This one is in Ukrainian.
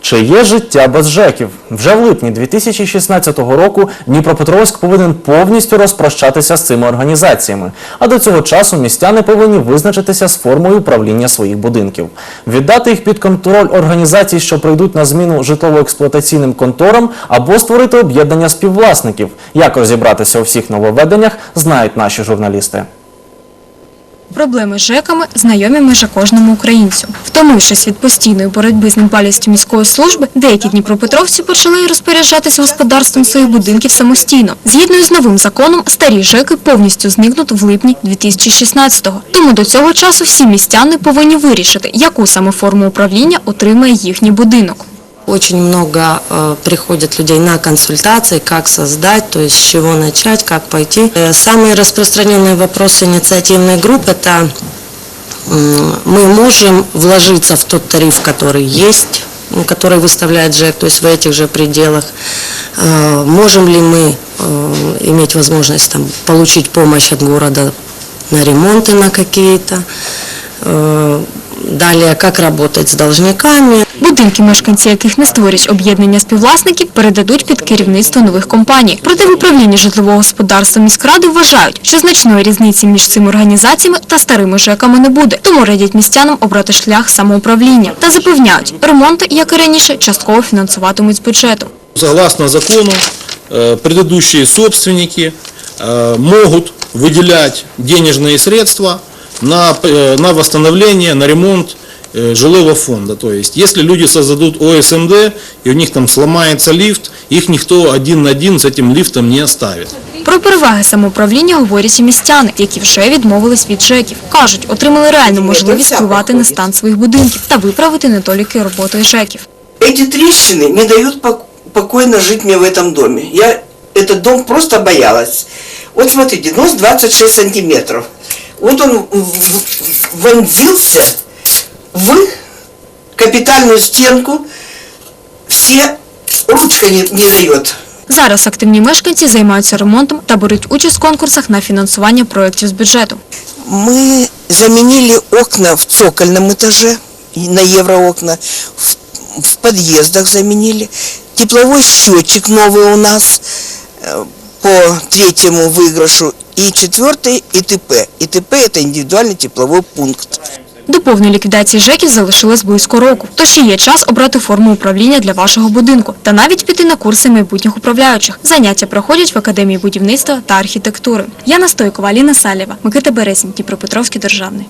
Чи є життя без ЖЕКів? Вже в липні 2016 року Дніпропетровськ повинен повністю розпрощатися з цими організаціями. А до цього часу містяни повинні визначитися з формою управління своїх будинків, віддати їх під контроль організацій, що прийдуть на зміну житлово-експлуатаційним конторам, або створити об'єднання співвласників. Як розібратися у всіх нововведеннях, знають наші журналісти. Проблеми з ЖЕКами знайомі майже кожному українцю. Втомившись від постійної боротьби з недбалістю міської служби, деякі дніпропетровці почали розпоряджатись господарством своїх будинків самостійно. Згідно з новим законом, старі ЖЕКи повністю зникнуть в липні 2016-го. Тому до цього часу всі містяни повинні вирішити, яку саме форму управління отримає їхній будинок. Очень много э, приходит людей на консультации, как создать, то есть с чего начать, как пойти. Э, Самый распространенный вопрос инициативной группы – это м, мы можем вложиться в тот тариф, который есть, м, который выставляет ЖЭК, то есть в этих же пределах. Э, Можем ли мы э, иметь возможность там, получить помощь от города на ремонты на какие-то. Э, Далее, как работать с должниками. Будинки, мешканці яких не створять об'єднання співвласників, передадуть під керівництво нових компаній. Проте в управлінні житлового господарства міськради вважають, що значної різниці між цими організаціями та старими ЖЕКами не буде. Тому радять містянам обрати шлях самоуправління та запевняють, ремонти, як і раніше, частково фінансуватимуть з бюджету. Согласно закону, э, предыдущие собственники э, могут выделять денежные средства на, э, на восстановление, на ремонт э, жилого фонда. То есть, если люди создадут ОСМД, и у них там сломается лифт, их никто один на один с этим лифтом не оставит. Про переваги самоуправління говорять і містяни, які вже відмовились від ЖЕКів. Кажуть, отримали реальну можливість впливати на стан своїх будинків та виправити недоліки роботи ЖЕКів. Эти трещины не дают пок- покойно жить мне в этом доме. Я этот дом просто боялась. Вот смотрите, нос 26 сантиметров. Вот он в- в- вонзился в капитальную стенку. Все ручка не, не дает. Зараз активні мешканці займаються ремонтом та беруть участь в конкурсах на фінансування проєктів з бюджету. Мы заменили окна в цокольном этаже, и на евроокна, в, в подъездах заменили. Тепловой счетчик новый у нас э, по третьему выигрышу. И четвертый ИТП. ИТП это индивидуальный тепловой пункт. До повної ліквідації ЖЕКів залишилось близько року. Тож ще є час обрати форму управління для вашого будинку та навіть піти на курси майбутніх управляючих. Заняття проходять в Академії будівництва та архітектури. Яна Стойкова, Аліна Салєва, Микита Березін, Дніпропетровський державний.